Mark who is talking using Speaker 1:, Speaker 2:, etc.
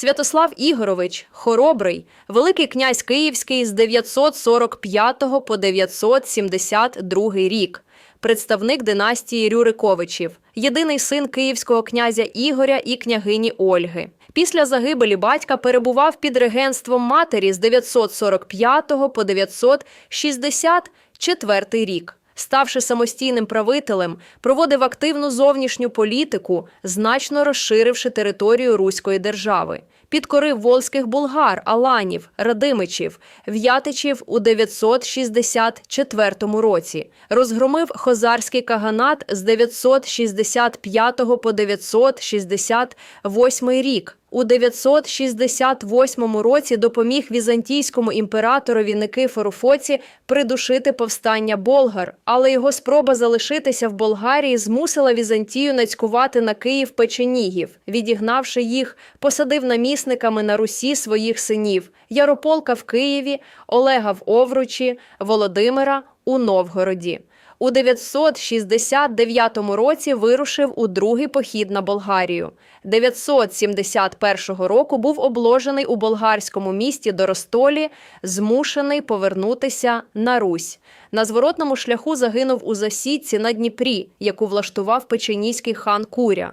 Speaker 1: Святослав Ігорович, хоробрий, Великий князь Київський з 945 по 972 рік, представник династії Рюриковичів, єдиний син київського князя Ігоря і княгині Ольги. Після загибелі батька перебував під регенством матері з 945 по 964 рік. Ставши самостійним правителем, проводив активну зовнішню політику, значно розширивши територію Руської держави. Підкорив волзьких булгар, аланів, радимичів, в'ятичів у 964 році. Розгромив хозарський каганат з 965 по 968 рік. У 968 році допоміг візантійському імператорові Никифору Фоці придушити повстання болгар, але його спроба залишитися в Болгарії змусила Візантію нацькувати на Київ печенігів. Відігнавши їх, посадив намісниками на Русі своїх синів Ярополка в Києві, Олега в Овручі, Володимира у Новгороді. У 969 році вирушив у другий похід на Болгарію. 971 року був обложений у болгарському місті Доростолі, змушений повернутися на Русь. На зворотному шляху загинув у засідці на Дніпрі, яку влаштував печеніський хан Куря.